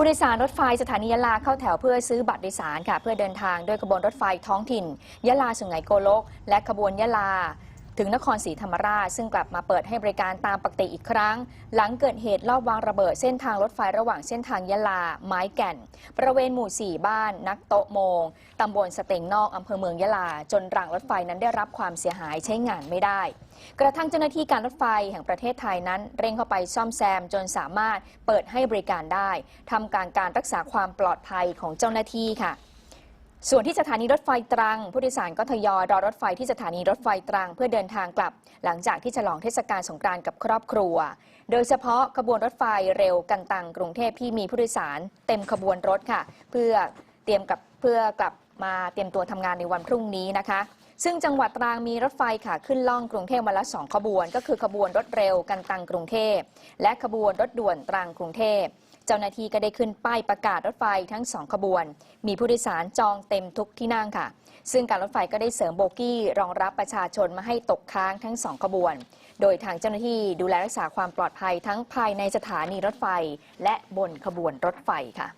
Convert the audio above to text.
ผู้โดยสารรถไฟสถานียะลาเข้าแถวเพื่อซื้อบัตรโดยสารค่ะ เพื่อเดินทางด้วยขบวนรถไฟท้องถิ่น ยะลาสุไหงโกลก และขบวนยะลา ถึงนครศรีธรรมราช ซึ่งกลับมาเปิดให้บริการตามปกติอีกครั้ง หลังเกิดเหตุลอบวางระเบิดเส้นทางรถไฟระหว่างเส้นทางยะลา ไม้แก่น บริเวณหมู่ 4 บ้าน นักโตะโมงตำบลสเต็งนอกอำเภอเมืองยะลา จนรางรถไฟนั้นได้รับความเสียหายใช้งานไม่ได้ กระทั่งเจ้าหน้าที่การรถไฟแห่งประเทศไทยนั้น เร่งเข้าไปซ่อมแซมจนสามารถเปิดให้บริการได้ทำการการรักษาความปลอดภัยของเจ้าหน้าที่ค่ะ ส่วนที่สถานีรถไฟตรัง ผู้โดยสารก็ทยอยรอรถไฟที่สถานีรถไฟตรังเพื่อเดินทางกลับ หลังจากที่ฉลองเทศกาลสงกรานต์กับครอบครัว โดยเฉพาะขบวนรถไฟเร็วกันตังกรุงเทพที่มีผู้โดยสาร เต็มขบวนรถค่ะ เพื่อเตรียมกับเพื่อกลับมาเตรียมตัวทำงานในวันพรุ่งนี้นะคะ ซึ่งจังหวัดตรังมีรถไฟค่ะขึ้นล่องกรุงเทพวันละสองขบวน ก็คือขบวนรถเร็วกันตังกรุงเทพและขบวนรถด่วนตรังกรุงเทพ เจ้าหน้าที่ก็ได้ขึ้นป้ายประกาศรถไฟทั้งสองขบวน มีผู้โดยสารจองเต็มทุกที่นั่งค่ะ ซึ่งการรถไฟก็ได้เสริมโบกี้รองรับประชาชนมาให้ตกค้างทั้งสองขบวน โดยทางเจ้าหน้าที่ดูแลรักษาความปลอดภัยทั้งภายในสถานีรถไฟ และบนขบวนรถไฟค่ะ